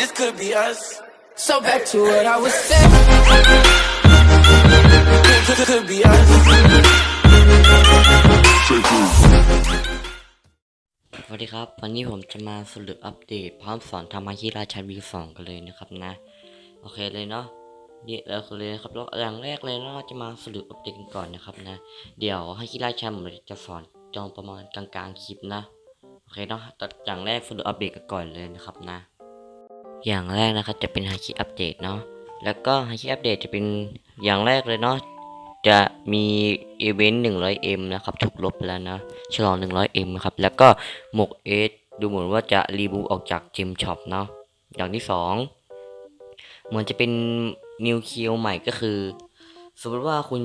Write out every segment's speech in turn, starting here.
this could be us. So back to what I was saying. Could, could be us. สวัสดีครับ วันนี้ผมจะมาสรุปอัปเดต พร้อมสอนทำมาคีราชันวีสองกันเลยนะครับนะ โอเคเลยเนาะนี่เราเลยนะครับแล้วอย่างแรกเลยเนาะเราจะมาสรุปอัปเดตกันก่อนนะครับนะ เดี๋ยวให้คีราชันผมจะสอนจองประมาณกลางๆคลิปนะ โอเคเนาะแต่อย่างแรกสรุปอัปเดตกันก่อนเลยนะครับนะ อย่างแรกนะครับจะเป็นไฮคีอัปเดตเนาะแล้วก็ไฮคีอัปเดตจะเป็นอย่างแรกเลยเนาะจะมีอีเวนต์ 100M นะครับถูกลบไปแล้วนะฉลอง 100M นะครับแล้วก็หมวกเอสดูเหมือนว่าจะรีบูออกจากจิมช็อปเนาะอย่างที่สองเหมือนจะเป็นนิวคิวใหม่ก็คือ สมมติว่าคุณ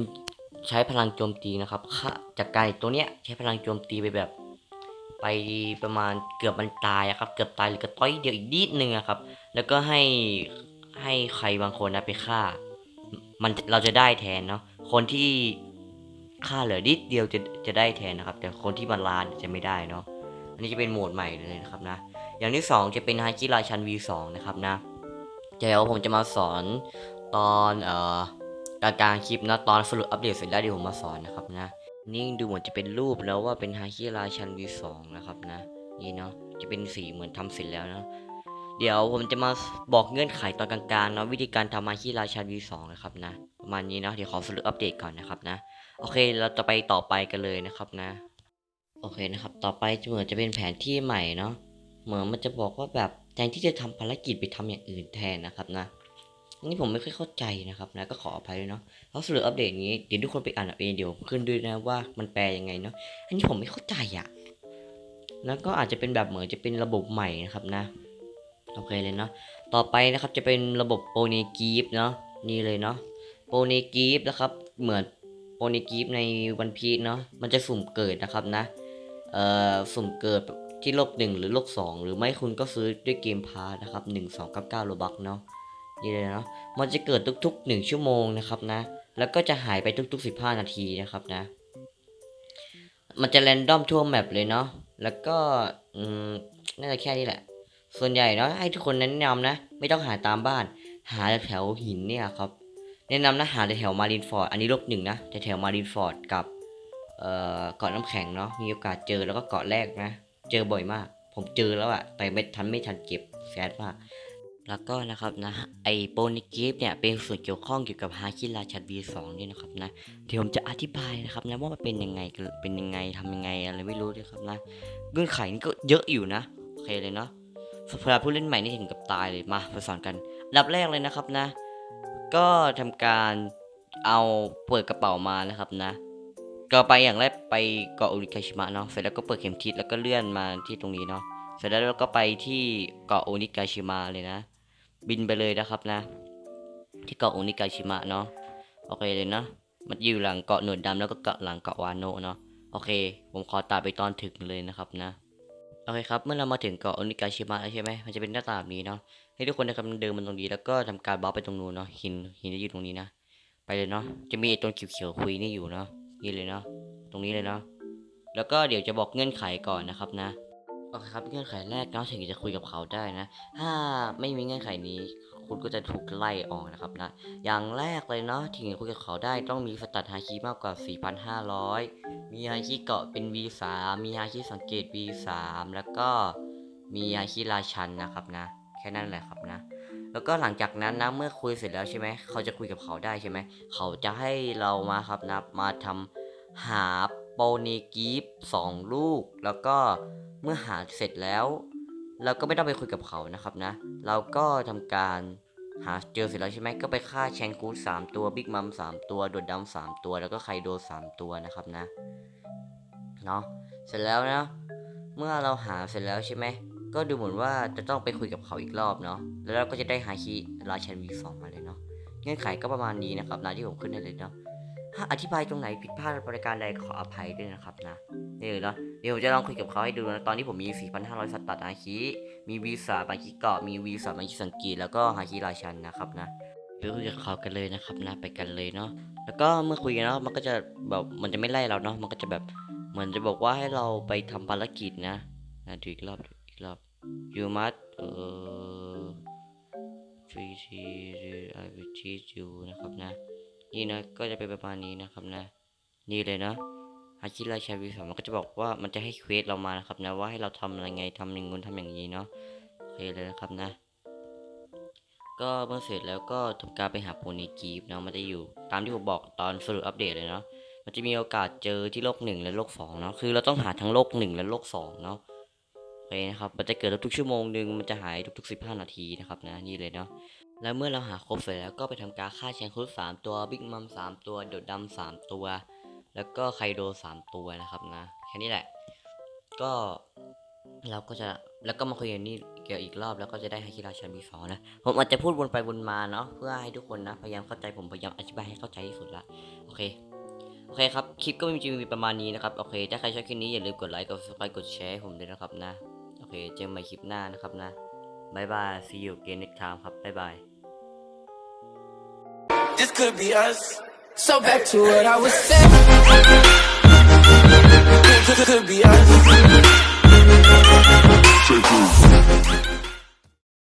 ใช้พลังโจมตีนะครับค่าจากไก่ตัวเนี้ยใช้พลังโจมตีไปแบบ ไปประมาณเกือบมันตายครับ เกือบตายหรือกระต้อยเดียวอีกนิดนึงครับ แล้วก็ให้ให้ใครบางคนนะไปฆ่า มันเราจะได้แทนเนาะคนที่ค่าเหลือนิดเดียวจะจะได้แทนนะครับ แต่คนที่มันล้านจะไม่ได้เนาะอันนี้จะเป็นโหมดใหม่เลยนะครับนะ อย่างที่สองจะเป็นฮาคิราชัน V2 นะครับนะเดี๋ยวผมจะมาสอนตอนเอ่อกลางกลางๆคลิปนะตอนสรุปอัปเดตเสร็จแล้วเดี๋ยวผมมาสอนนะครับนะ นี่ดูเหมือนจะเป็นรูปแล้วว่าเป็นฮาคิราชัน V2 นะครับนะ นี่เนาะจะเป็นสีเหมือนทำเสร็จแล้วเนาะเดี๋ยวผมจะมาบอกเงื่อนไขตอนกลางๆเนาะวิธีการทำมาคีราชัน V2 นะครับนะประมาณนี้เนาะเดี๋ยวขอสรุปอัปเดตก่อนนะครับนะ โอเคเราจะไปต่อไปกันเลยนะครับนะ โอเคนะครับ ต่อไปเหมือนจะเป็นแผนที่ใหม่เนาะเหมือนมันจะบอกว่าแบบแทนที่จะทำภารกิจไปทำอย่างอื่นแทนนะครับนะ นนี่ผมไม่ค่อยเข้าใจนะครับนะก็ขออภัยด้วยเนาะเพราะสรุปอัปเดตนี้เดี๋ยวทุกคนไปอ่านเอาเองเดี๋ยวขึ้นด้วยนะว่ามันแปลยังไงเนาะอันนี้ผมไม่เข้าใจอะแล้วก็อาจจะเป็นแบบเหมือนจะเป็นระบบใหม่นะครับนะโอเคเลยเนาะต่อไปนะครับจะเป็นระบบโปรเนกีฟเนาะนี่เลยเนาะโปรเนกีฟนะครับเหมือนโปรเนกีฟในวันพีชเนาะมันจะสุ่มเกิดนะครับนะเอ่อสุ่มเกิดที่โลบหนึ่งหรือโลบสองหรือไม่คุณก็ซื้อด้วยเกมพาร์นะครับหนึ่งสองกับเก้าโลบักเนาะ นี่เลยเนาะมันจะเกิดทุกๆหนึ่งชั่วโมงนะครับนะ แล้วก็จะหายไปทุกๆสิบห้านาทีนะครับนะ มันจะแรนดอมทั่วแมปเลยเนาะแล้วก็น่าจะแค่นี้แหละ ส่วนใหญ่เนาะให้ทุกคนแนะนำนะ ไม่ต้องหาตามบ้าน หาแถวหินเนี่ยครับ แนะนำนะหาแถวมารินฟอร์ด อันนี้ลบหนึ่งนะแถวมารินฟอร์ดกับเกาะน้ำแข็งเนาะ มีโอกาสเจอแล้วก็เกาะแรกนะ เจอบ่อยมาก ผมเจอแล้วอะแต่ไม่ทันไม่ทันเก็บแซดมาก แล้วก็นะครับนะไอโปนิกิฟเนี่ยเป็นส่วนเกี่ยวข้องเกี่ยวกับฮาคิราชัด V2 นี่นะครับนะเดี๋ยวผมจะอธิบายนะครับนะว่ามันเป็นยังไงเป็นยังไงทำยังไงอะไรไม่รู้ด้วยครับนะเงื่อนไขนี่ก็เยอะอยู่นะโอเคเลยเนาะสำหรับผู้เล่นใหม่นี่ถึงกับตายเลยมาไปสอนกันดับแรกเลยนะครับนะ ก็ทำการเอาเปิดกระเป๋ามานะครับนะ ก็ไปอย่างแรกไปเกาะอุริกาชิมะเนาะเสร็จแล้วก็เปิดเข็มทิศแล้วก็เลื่อนมาที่ตรงนี้เนาะเสร็จแล้วเราก็ไปที่เกาะโอุริกาชิมะเลยนะ บินไปเลยนะครับนะ ที่เกาะอุริกาชิมะเนาะโอเคเลยเนาะมันอยู่หลังเกาะหนวดดำแล้วก็เกาะหลังเกาะวานโนะเนาะโอเค ผมขอตัดไปตอนถึงเลยนะครับนะโอเคครับ เมื่อเรามาถึงเกาะโอนิกาชิมะแล้วใช่ไหมมันจะเป็นหน้าตาแบบนี้เนาะให้ทุกคนนะครับเดินมาตรงนี้แล้วก็ทำการบล็อกไปตรงนู้นเนาะหินหินจะอยู่ตรงนี้นะไปเลยเนาะจะมีไอ้ต้นเขียวๆคุยนี่อยู่เนาะนี่เลยเนาะตรงนี้เลยเนาะแล้วก็เดี๋ยวจะบอกเงื่อนไขก่อนนะครับนะ โอเคครับเงื่อนไขแรกเนาะถึงจะคุยกับเขาได้นะ ถ้าไม่มีเงื่อนไขนี้ คุณก็จะถูกไล่ออกนะครับนะ อย่างแรกเลยเนาะถึงจะคุยกับเขาได้ต้องมีสตัตฮาคิมากกว่า 4,500 มีฮาคิเกาะเป็น V3 มีฮาคิสังเกต V3 แล้วก็มีฮาคิราชันนะครับนะ แค่นั้นแหละครับนะ แล้วก็หลังจากนั้นนะเมื่อคุยเสร็จแล้วใช่ไหมเขาจะคุยกับเขาได้ใช่ไหมเขาจะให้เรามาครับนะมาทำหา โปเนกีฟสองลูก แล้วก็เมื่อหาเสร็จแล้ว เราก็ไม่ต้องไปคุยกับเขานะครับนะ เราก็ทำการหาเจอเสร็จแล้วใช่ไหมก็ไปฆ่าแชงกูดสามตัวบิ๊กมัมสามตัวโดดดำสามตัว แล้วก็ไคโดสามตัวนะครับนะเนาะเสร็จแล้วนะเมื่อเราหาเสร็จแล้วใช่ไหมก็ดูเหมือนว่าจะต้องไปคุยกับเขาอีกรอบเนาะแล้วเราก็จะได้ฮาคิราชันวีสองมาเลยเนาะเงื่อนไขก็ประมาณนี้นะครับนะที่ผมขึ้นให้เลยเนาะ ถ้าอธิบายตรงไหนผิดพลาดประการใดขออภัยด้วยนะครับนะนี่เลยเนาะเดี๋ยวผมจะลองคุยกับเขาให้ดูนะตอนนี้ผมมี 4,500สตาร์ทฮาคิมี V3 บาคิเกาะมี V3 บาคิสังกีแล้วก็ฮาคิราชันนะครับนะไปคุยกับเขากันเลยนะครับนะไปกันเลยเนาะแล้วก็เมื่อคุยกันเนาะมันก็จะแบบมันจะไม่ไล่เราเนาะมันก็จะแบบเหมือนจะบอกว่าให้เราไปทำภารกิจนะนะดูอีกรอบดูอีกรอบ you must เอ่อ3 t I will teach you นะครับนะ นี่นะก็จะเป็นประมาณนี้นะครับนะ นี่เลยนะอาชิราชาวีสองมันก็จะบอกว่ามันจะให้เควสเรามานะครับนะว่าให้เราทำอะไรไงทำอย่างงู้นทำอย่างนี้เนาะโอเคเลยนะครับนะ ก็เมื่อเสร็จแล้วก็ทำการไปหาโพนีกีฟเนาะมันจะอยู่ตามที่ผมบอกตอนสรุปอัปเดตเลยเนาะมันจะมีโอกาสเจอที่โลกหนึ่งและโลกสองเนาะคือเราต้องหาทั้งโลกหนึ่งและโลกสองเนาะ โอเคนะครับ มันจะเกิดทุกชั่วโมงหนึ่งมันจะหายทุกๆสิบห้านาทีนะครับนะนี่เลยเนาะแล้วเมื่อเราหาครบเสร็จแล้วก็ไปทำการฆ่าแชงคุดสามตัวบิ๊กมัมสามตัวโดดดำสามตัว แล้วก็ไคโดสามตัวนะครับนะแค่นี้แหละ ก็เราก็จะแล้วก็มาคุยกันนี่เกี่ยวอีกรอบแล้วก็จะได้ให้คิราชันมีสองนะผมอาจจะพูดวนไปวนมาเนาะเพื่อให้ทุกคนนะพยายามเข้าใจผมพยายามอธิบายให้เข้าใจที่สุดละโอเคโอเคครับ คลิปก็มีจริงมีประมาณนี้นะครับ โอเค ถ้าใครชอบคลิปนี้อย่าลืมกดไลค์ กด subscribe กดแชร์ให้ผมด้วยนะครับนะ เจอกันใหม่คลิปหน้านะครับนะบายบาย see you again next time ครับบายบาย This could be us so back to what I was saying This could be us Take